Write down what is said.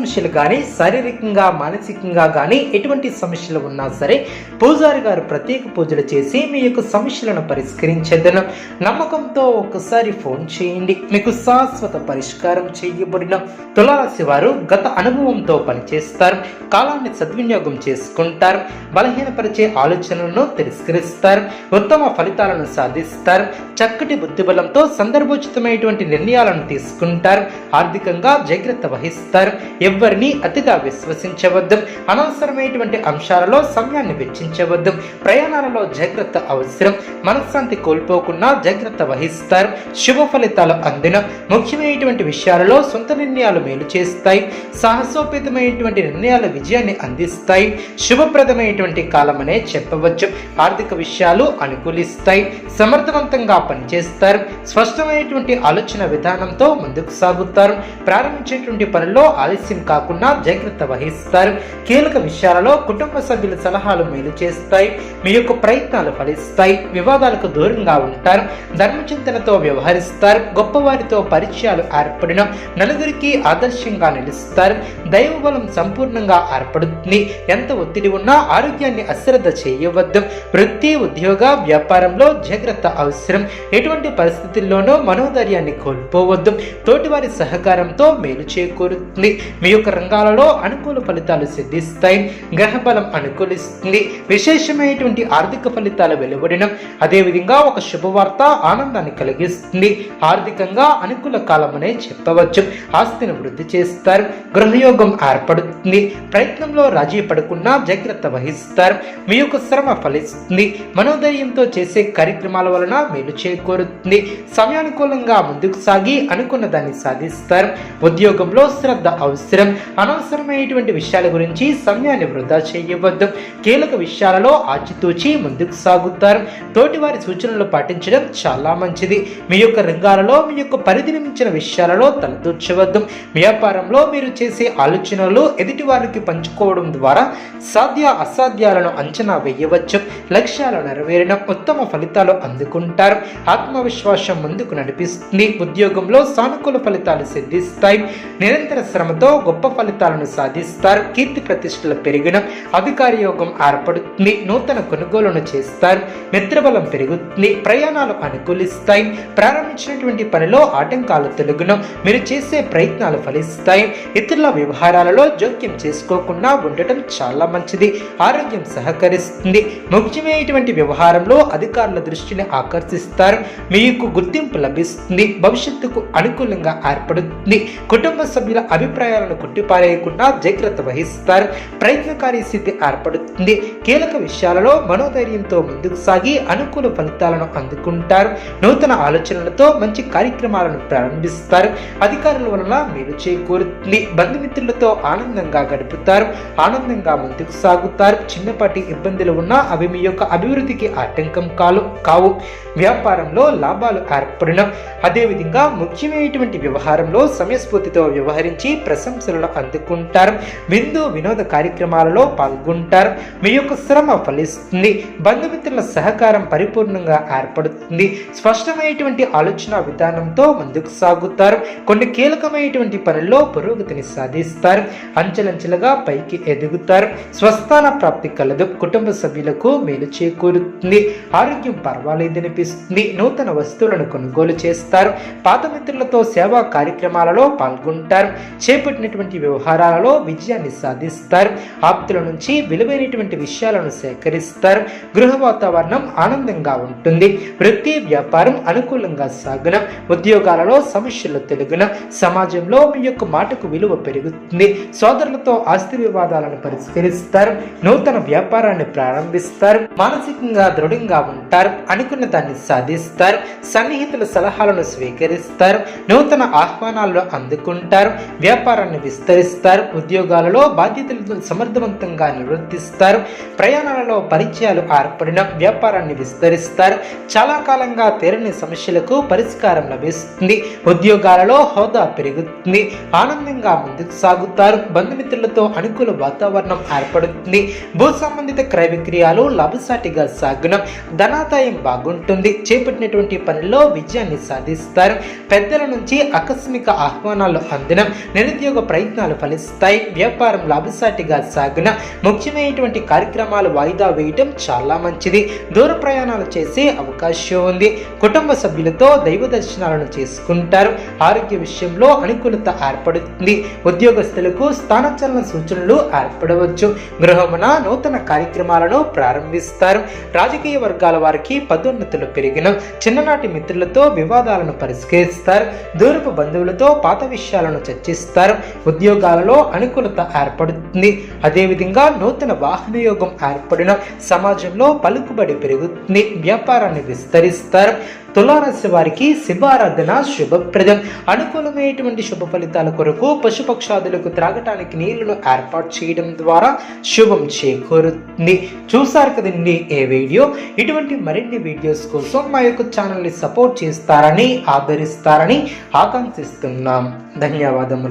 సమస్యలు కానీ శారీరకంగా మానసికంగా కానీ ఎటువంటి సమస్యలు ఉన్నా సరే పూజారి గారు ప్రత్యేక పూజలు చేసి మీ యొక్క సమస్యలను పరిష్కరించేదను. నమ్మకంతో ఒకసారి ఫోన్ చేయండి. మీకు శాశ్వత పరిష్కారం చేయబడిన తులారాశి వారు గత అనుభవంతో పనిచేస్తారు. కాలాన్ని సద్వినియోగం చేసుకుంటారు. బలహీనపరిచే ఆలోచనలను తిరస్కరిస్తారు. ఉత్తమ ఫలితాలను సాధిస్తారు. చక్కటి బుద్ధిబలంతో సందర్భోచితమైనటువంటి నిర్ణయాలను తీసుకుంటారు. ఆర్థికంగా జాగ్రత్త వహిస్తారు. ఎవ్వరిని అతిగా విశ్వసించవద్దు. అనవసరమైనటువంటి అంశాలలో సమయాన్ని వెచ్చించవద్దు. ప్రయాణాలలో జాగ్రత్త అవసరం. మనశ్శాంతి కోల్పోకుండా జాగ్రత్త వహిస్తారు. శుభ ఫలితాలు అందిన ముఖ్యమైనటువంటి విషయాలలో సొంత నిర్ణయాలు మేలు చేస్తాయి. సాహసోపేతమైనటువంటి నిర్ణయాల విజయాన్ని అందిస్తాయి. శుభప్రదమైనటువంటి కాలమనే చెప్పవచ్చు. ఆర్థిక విషయాలు అనుకూలిస్తాయి. సమర్థవంతంగా పనిచేస్తారు. స్పష్టమైనటువంటి ఆలోచన విధానంతో ముందుకు సాగుతారు. ప్రారంభించేటువంటి పనుల్లో ఆలస్యం కాకుండా జాగ్రత్త వహిస్తారు. కీలక విషయాలలో కుటుంబ సభ్యుల సలహాలు మేలు చేస్తాయి. మీ యొక్క ప్రయత్నాలు ఫలిస్తాయి. వివాదాలకు దూరంగా ఉంటారు. ధర్మచింతనతో వ్యవహరిస్తారు. గొప్పవారితో పరిచయాలు ఏర్పడిన నలుగురికి ఆదర్శంగా నిలుస్తారు. దైవ బలం సంపూర్ణంగా ఏర్పడుతుంది. ఎంత ఒత్తిడి ఉన్నా ఆరోగ్యాన్ని అశ్రద్ధ చేయవద్దు. వృత్తి ఉద్యోగ వ్యాపారంలో జాగ్రత్త అవసరం. ఎటువంటి పరిస్థితుల్లోనూ మనోధైర్యాన్ని కోల్పోవద్దు. తోటివారి సహకారంతో మేలు చేకూరుతుంది. మీ మీ యొక్క రంగాలలో అనుకూల ఫలితాలు సిద్ధిస్తాయి. గ్రహబలం అనుకూలిస్తుంది. విశేషమైనటువంటి ఆర్థిక ఫలితాలు వెలువడడం అదేవిధంగా ఒక శుభవార్త ఆనందాన్ని కలిగిస్తుంది. ఆర్థికంగా అనుకూల కాలం అనే చెప్పవచ్చు. ఆస్తిని వృద్ధి చేస్తారు. గృహయోగం ఏర్పడుతుంది. ప్రయత్నంలో రాజీ పడకుండా జాగ్రత్త వహిస్తారు. మీ యొక్క శ్రమ ఫలిస్తుంది. మనోధైర్యంతో చేసే కార్యక్రమాల వలన మేలు చేకూరుతుంది. సమయానుకూలంగా ముందుకు సాగి అనుకున్న దాన్ని సాధిస్తారు. ఉద్యోగంలో శ్రద్ధ అవసరం. అనవసరమైనటువంటి విషయాల గురించి సమయాన్ని వృధా చేయవద్దు. కీలక విషయాలలో ఆచితూచి ముందుకు సాగుతారు. తోటివారి సూచనలు పాటించడం చాలా మంచిది. మీ యొక్క రంగాలలో మీ యొక్క పరిధిని మించిన విషయాలలో తలదూర్చవద్దు. వ్యాపారంలో మీరు చేసే ఆలోచనలు ఎదుటి వారికి పంచుకోవడం ద్వారా సాధ్య అసాధ్యాలను అంచనా వేయవచ్చు. లక్ష్యాలు నెరవేరిన ఉత్తమ ఫలితాలు అందుకుంటారు. ఆత్మవిశ్వాసం ముందుకు నడిపిస్తుంది. ఉద్యోగంలో సానుకూల ఫలితాలు సిద్ధిస్తాయి. నిరంతర శ్రమతో గొప్ప ఫలితాలను సాధిస్తారు. కీర్తి ప్రతిష్టలు పెరిగిన అధికార యోగం ఏర్పడుతుంది. నూతన కొనుగోలును చేస్తారు. మిత్రబలం పెరుగుతుంది. ప్రయాణాలు అనుకూలిస్తాయి. ప్రారంభించినటువంటి పనిలో ఆటంకాలు తెలుగును మీరు చేసే ప్రయత్నాలు ఫలిస్తాయి. ఇతరుల వ్యవహారాలలో జోక్యం చేసుకోకుండా ఉండటం చాలా మంచిది. ఆరోగ్యం సహకరిస్తుంది. ముఖ్యమైనటువంటి వ్యవహారంలో అధికారుల దృష్టిని ఆకర్షిస్తారు. మీకు గుర్తింపు లభిస్తుంది. భవిష్యత్తుకు అనుకూలంగా ఏర్పడుతుంది. కుటుంబ సభ్యుల అభిప్రాయాలను కొట్టిపారేయకుండా జాగ్రత్త వహిస్తారు. ప్రయత్నకారి స్థితి ఏర్పడుతుంది. కీలక విషయాలలో మనోధైర్యంతో ముందుకు సాగి అనుకూల ఫలితాలను అందుకుంటారు. నూతన ఆలోచనలతో మంచి కార్యక్రమాలను ప్రారంభిస్తారు. అధికారుల వలన మేలు చేకూరుతుంది. బంధుమిత్రులతో ఆనందంగా గడుపుతారు. ఆనందంగా ముందుకు సాగుతారు. చిన్నపాటి ఇబ్బందులు ఉన్నా అవి మీ యొక్క అభివృద్ధికి ఆటంకం కాలు కావు. వ్యాపారంలో లాభాలు ఏర్పడిన అదేవిధంగా ముఖ్యమైనటువంటి వ్యవహారంలో సమయస్ఫూర్తితో వ్యవహరించి ప్రశంసలను అందుకుంటారు. విందు వినోద కార్యక్రమాలలో పాల్గొంటారు. మీ యొక్క శ్రమ ఫలిస్తుంది. బంధుమిత్రుల సహకారం పరిపూర్ణంగా ఏర్పడుతుంది. స్పష్టమైనటువంటి ఆలోచన విధానంతో ముందుకు సాగుతారు. కొన్ని కీలకమైనటువంటి పనుల్లో పురోగతిని సాధిస్తారు. అంచెలంచెలుగా పైకి ఎదుగుతారు. స్వస్థాన ప్రాప్తి కలదు. కుటుంబ సభ్యులకు మేలు చేకూరుతుంది. ఆరోగ్యం పర్వాలేదనిపిస్తుంది నూతన వస్తువులను కొనుగోలు చేస్తారు. పాత మిత్రులతో సేవా కార్యక్రమాలలో పాల్గొంటారు. చేపట్టినటువంటి వ్యవహారాలలో విజయాన్ని సాధిస్తారు. ఆప్తుల నుంచి విలువైనటువంటి విషయాలను సేకరిస్తారు. గృహ వాతావరణం ఆనందంగా ఉంటుంది. వృత్తి వ్యాపారం అనుకూలంగా సాగున. ఉద్యోగాలలో సమస్యలు తెలుగున. సమాజంలో మీ యొక్క మాటకు విలువ పెరుగుతుంది. సోదరులతో ఆస్తి వివాదాలను పరిష్కరిస్తారు. నూతన వ్యాపారాన్ని ప్రారంభిస్తారు. మానసికంగా దృఢంగా ఉంటారు. అనుకున్న దాన్ని సాధిస్తారు. సన్నిహితుల సలహాలను స్వీకరిస్తారు. నూతన ఆహ్వానాలను అందుకుంటారు. వ్యాపారాన్ని విస్తరిస్తారు. ఉద్యోగాలలో బాధ్యతలను సమర్థవంతంగా నిర్వర్తిస్తారు. ప్రయాణాలలో పరిచయాలు ఏర్పడిన వ్యాపారాన్ని విస్తరిస్తారు. చాలా కాలంగా తీరని సమస్యలకు పరిష్కారం లభిస్తుంది. ఉద్యోగాలలో హోదా పెరుగుతుంది. ఆనందంగా ముందుకు సాగుతారు. బంధుమిత్రులతో అనుకూల వాతావరణం ఏర్పడుతుంది. భూ సంబంధిత క్రయ విక్రయాలు లాభసాటిగా సాగునం. ధనాదాయం బాగుంటుంది. చేపట్టినటువంటి పనిలో విజయాన్ని సాధిస్తారు. పెద్దల నుంచి ఆకస్మిక ఆహ్వానాలు అందడం నిరుద్యోగ ప్రయత్నాలు ఫలిస్తాయి. వ్యాపారం లాభసాటిగా సాగిన ముఖ్యమైనటువంటి కార్యక్రమాలు వాయిదా వేయటం చాలా మంచిది. దూర ప్రయాణాలు చేసే అవకాశం ఉంది. కుటుంబ సభ్యులతో దైవ దర్శనాలను చేసుకుంటారు. ఆరోగ్య విషయంలో అనుకూలత ఏర్పడుతుంది. ఉద్యోగస్తులకు స్థానచలన సూచనలు ఏర్పడవచ్చు. గృహమున నూతన కార్యక్రమాలను ప్రారంభిస్తారు. రాజకీయ వర్గాల వారికి పదోన్నతులు పెరిగిన చిన్ననాటి మిత్రులతో వివాదాలను పరిష్కరిస్తారు. దూరపు బంధువులతో పాత విషయాలను చర్చిస్తారు. ఉద్యోగాలలో అనుకూలత ఏర్పడుతుంది. అదేవిధంగా నూతన వాహన యోగం ఏర్పడిన సమాజంలో పలుకుబడి పెరుగుతుంది. వ్యాపారాన్ని విస్తరిస్తారు. తులారాశి వారికి శివారాధన శుభప్రదం. అనుకూలమైనటువంటి శుభ ఫలితాల కొరకు పశుపక్షాదులకు త్రాగటానికి నీళ్ళను ఏర్పాటు చేయడం ద్వారా శుభం చేకూరుతుంది. చూసారు కదండి ఏ వీడియో? ఇటువంటి మరిన్ని వీడియోస్ కోసం మా యొక్క ఛానల్ని సపోర్ట్ చేస్తారని ఆదరిస్తారని ఆకాంక్షిస్తున్నాం. ధన్యవాదములు.